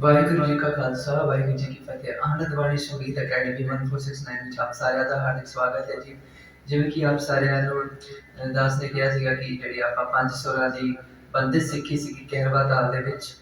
ਵਾਹਿਗੁਰੂ ਜੀ ਕਾ ਖਾਲਸਾ, ਵਾਹਿਗੁਰੂ ਜੀ ਕੀ ਫਤਿਹ। ਆਨੰਦ ਬਾਣੀ ਸੰਗੀਤ ਅਕੈਡਮੀ 1469 ਵਿੱਚ ਆਪ ਸਾਰਿਆਂ ਦਾ ਹਾਰਦਿਕ ਸਵਾਗਤ ਹੈ ਜੀ। ਜਿਵੇਂ ਕਿ ਆਪ ਸਾਰਿਆਂ ਨੂੰ ਦਾਸ ਨੇ ਕਿਹਾ ਸੀਗਾ ਕਿ ਜਿਹੜੀ ਆਪਾਂ ਪੰਜ ਸੁਰਾਂ ਦੀ ਬੰਦਿਸ਼ ਸਿੱਖੀ ਸੀ ਕਹਿਰਵਾ ਤਾਲ ਦੇ ਵਿੱਚ।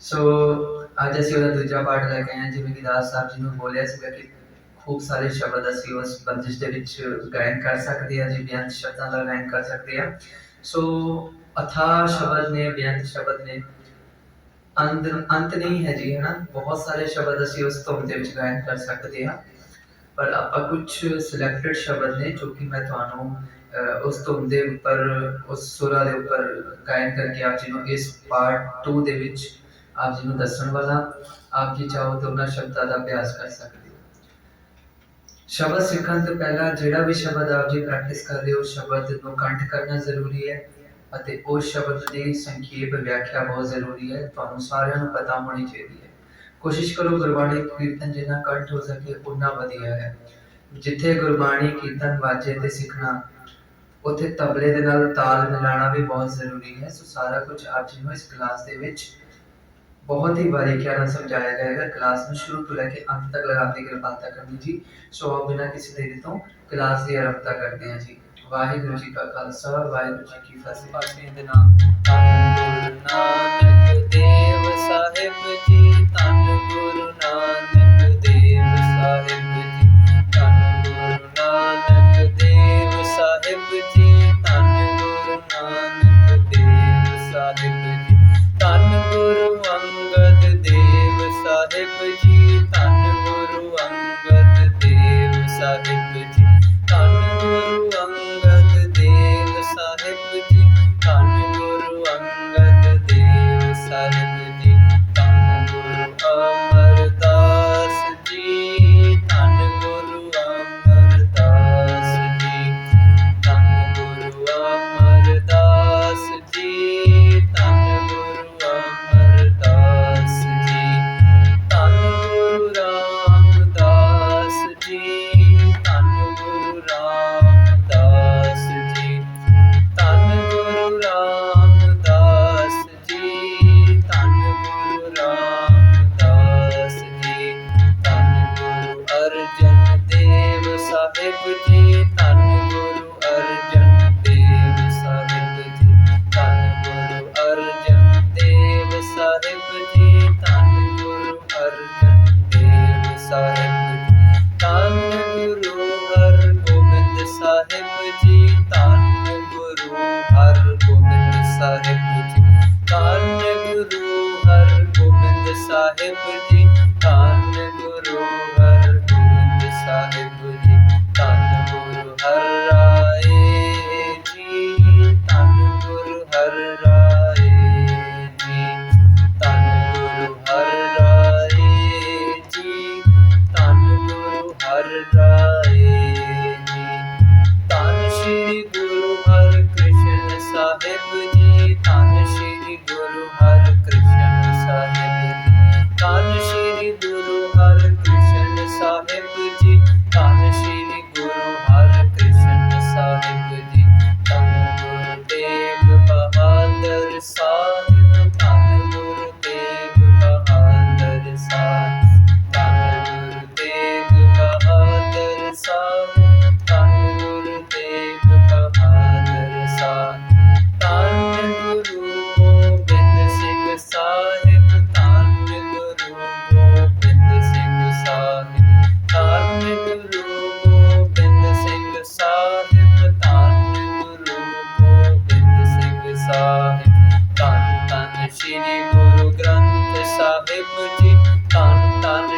ਸੋ ਅੱਜ ਅਸੀਂ ਉਹਦਾ ਦੂਜਾ ਪਾਠ ਲੈ ਕੇ ਆਏ ਜਿਵੇਂ ਕਿ ਦਾਸ ਸਾਹਿਬ ਜੀ ਨੂੰ ਬੋਲਿਆ ਸੀਗਾ ਕਿ ਖੂਬ ਸਾਰੇ ਸ਼ਬਦ ਅਸੀਂ ਉਸ ਬੰਦਿਸ਼ ਦੇ ਵਿੱਚ ਗਾਇਨ ਕਰ ਸਕਦੇ ਹਾਂ ਜੀ, ਬੇਅੰਤ ਸ਼ਬਦਾਂ ਦਾ ਗਾਇਨ ਕਰ ਸਕਦੇ ਹਾਂ। ਸੋ ਅਥਾ ਸ਼ਬਦ ਨੇ, ਬੇਅੰਤ ਸ਼ਬਦ ਨੇ ਅੰਤ ਅੰਤ ਨਹੀਂ ਹੈ ਜੀ ਹੈ ਬਹੁਤ ਸਾਰੇ ਸ਼ਬਦ ਅਸੀਂ ਉਸ ਧੁਨ ਦੇ ਵਿੱਚ ਗਾਇਨ ਕਰ ਸਕਦੇ ਹਾਂ। ਪਰ ਆਪਾਂ ਕੁਝ ਸਿਲੈਕਟਡ ਸ਼ਬਦ ਨੇ ਜੋ ਕਿ ਮੈਂ ਤੁਹਾਨੂੰ ਉਸ ਧੁਨ ਦੇ ਉੱਪਰ, ਉਸ ਸੁਰਾ ਦੇ ਉੱਪਰ ਗਾਇਨ ਕਰਕੇ ਆਪ ਜੀ ਨੂੰ ਇਸ ਪਾਰਟ 2 ਦੇ ਵਿੱਚ ਆਪ ਜੀ ਨੂੰ ਦੱਸਣ ਵਾਲਾ ਆਪ ਜੀ ਚਾਹੋ ਤਾਂ ਉਹਨਾਂ ਸ਼ਬਦਾਂ ਦਾ ਅਭਿਆਸ ਕਰ ਸਕਦੇ ਹੋ। ਸ਼ਬਦ ਸਿੱਖਣ ਤੋਂ ਪਹਿਲਾਂ ਜਿਹੜਾ ਵੀ ਸ਼ਬਦ ਆਪ ਜੀ ਪ੍ਰੈਕਟਿਸ ਕਰ ਰਹੇ ਹੋ, ਸ਼ਬਦ ਨੂੰ ਕੰਠ ਕਰਨਾ ਜ਼ਰੂਰੀ ਹੈ। ਅਤੇ ਉਸ ਸ਼ਬਦ ਦੀ ਸੰਖੇਪ ਵਿਆਖਿਆ ਬਹੁਤ ਜ਼ਰੂਰੀ ਹੈ, ਤੁਹਾਨੂੰ ਸਾਰਿਆਂ ਨੂੰ ਪਤਾ ਹੋਣੀ ਚਾਹੀਦੀ ਹੈ। ਕੋਸ਼ਿਸ਼ ਕਰੋ ਗੁਰਬਾਣੀ ਕੀਰਤਨ ਜਿੰਨਾ ਕੰਠ ਹੋ ਸਕੇ ਉਨਾ ਵਧੀਆ ਹੈ। ਜਿੱਥੇ ਗੁਰਬਾਣੀ ਕੀਰਤਨ ਵਾਜੇ ਤੇ ਸਿੱਖਣਾ, ਉੱਥੇ ਤਬਲੇ ਦੇ ਨਾਲ ਤਾਲ ਮਿਲਾਣਾ ਵੀ ਬਹੁਤ ਜ਼ਰੂਰੀ ਹੈ। ਸੋ ਸਾਰਾ ਕੁਝ ਅੱਜ ਨੂੰ ਇਸ ਕਲਾਸ ਦੇ ਵਿੱਚ ਬਹੁਤ ਹੀ ਬਾਰੀਕੀਆਂ ਨਾਲ ਸਮਝਾਇਆ ਜਾਏਗਾ। ਕਲਾਸ ਨੂੰ ਸ਼ੁਰੂ ਤੋਂ ਲੈ ਕੇ ਅੰਤ ਤੱਕ ਲਗਾਉਣ ਦੀ ਕਿਰਪਾਲਤਾ ਕਰਨੀ ਜੀ। ਸੋ ਆਓ ਬਿਨਾਂ ਕਿਸੇ ਦੇਰੀ ਤੋਂ ਕਲਾਸ ਦੀ ਆਰੰਭਤਾ ਕਰਦੇ ਹਾਂ ਜੀ। ਵਾਹਿਗੁਰੂ ਜੀ ਕਾ ਖਾਲਸਾ, ਵਾਹਿਗੁਰੂ ਜੀ ਕੀ ਫਤਿਹ। ਪਾਤਸ਼ਾਹ ਦੇ ਨਾਮ ਨਾਨਕ ਦੇਵ ਸਾਹਿਬ ਜੀ। ਧੰਨ ਸ਼੍ਰੀ ਗੁਰੂ ਹਰਿਕ੍ਰਿਸ਼ਨ ਸਾਹਿਬ।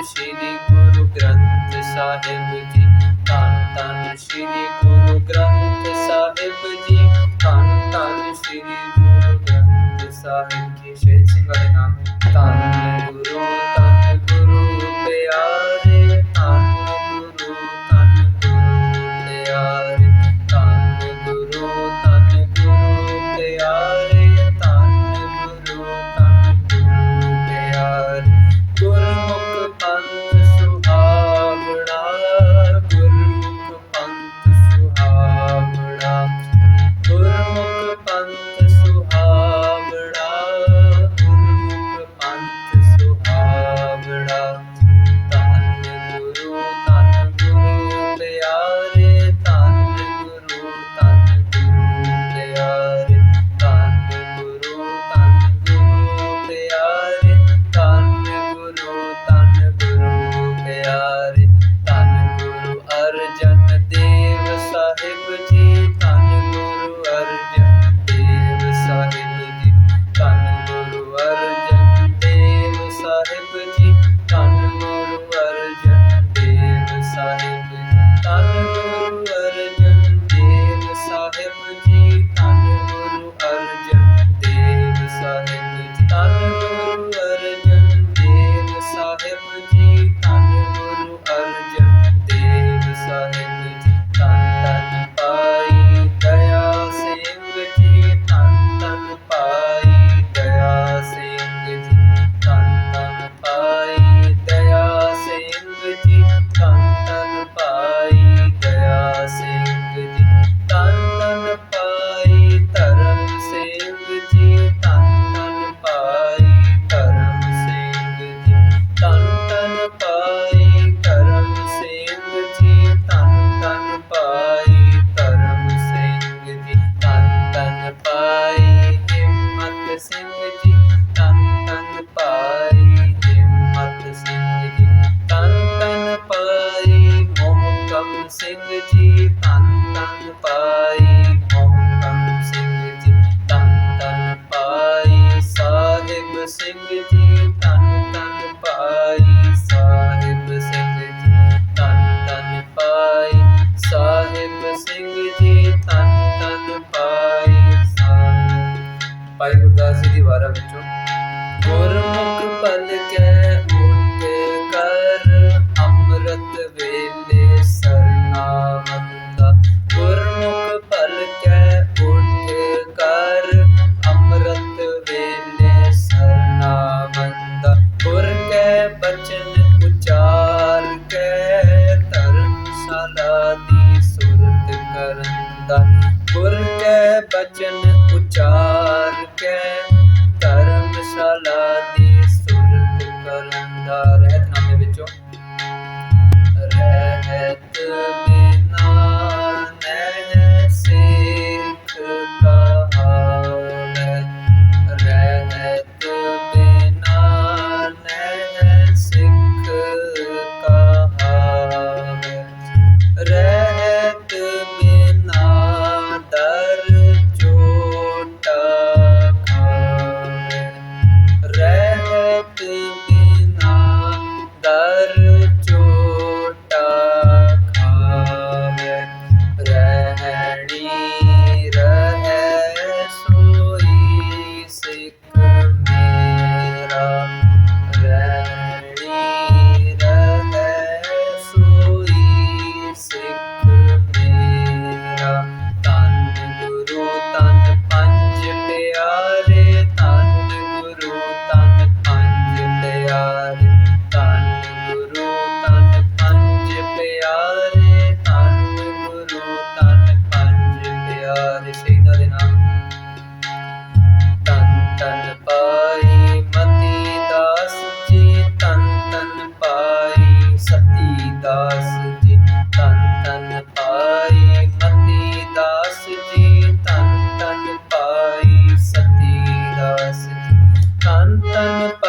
ਸ਼੍ਰੀ ਗੁਰੂ ਗ੍ਰੰਥ ਸਾਹਿਬ ਜੀ। ਧੰਨ ਧੰਨ ਸ਼੍ਰੀ ਗੁਰੂ ਗ੍ਰੰਥ ਸਾਹਿਬ ਜੀ। ਧੰਨ ਧੰਨ ਸ਼੍ਰੀ ਗੁਰੂ ਗ੍ਰੰਥ ਸਾਹਿਬ ਜੀ। ਸ਼ਹੀਦ ਸਿੰਘਾਂ ਦੇ ਨਾਮ। ਧੰਨ ਕੈ ਬਚਨ ਉਚਾਰ ਜੀ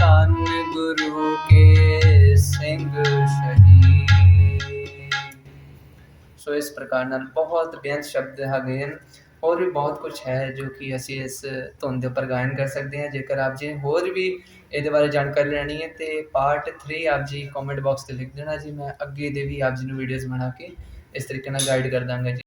ਧੰਨ ਗੁਰੂ ਕੇ ਸਿੰਘ ਸਹੀ ਸੋ ਇਸ ਪ੍ਰਕਾਰ ਨਾਲ ਬਹੁਤ ਬੇਅੰਤ ਸ਼ਬਦ ਹੈਗੇ ਹਨ। ਹੋਰ ਵੀ ਬਹੁਤ ਕੁਝ ਹੈ ਜੋ ਕਿ ਅਸੀਂ ਇਸ ਧੁਨ ਦੇ ਉੱਪਰ ਗਾਇਨ ਕਰ ਸਕਦੇ ਹਾਂ। ਜੇਕਰ ਆਪ ਜੀ ਹੋਰ ਵੀ ਇਹਦੇ ਬਾਰੇ ਜਾਣਕਾਰੀ ਲੈਣੀ ਹੈ ਤੇ ਪਾਰਟ 3 ਆਪ ਜੀ ਕਮੈਂਟ ਬਾਕਸ ਤੇ ਲਿਖ ਦੇਣਾ ਜੀ। ਮੈਂ ਅੱਗੇ ਦੇ ਵੀ ਆਪ ਜੀ ਨੂੰ ਵੀਡੀਓਜ਼ ਬਣਾ ਕੇ ਇਸ ਤਰੀਕੇ ਨਾਲ ਗਾਈਡ ਕਰ ਦਾਂਗਾ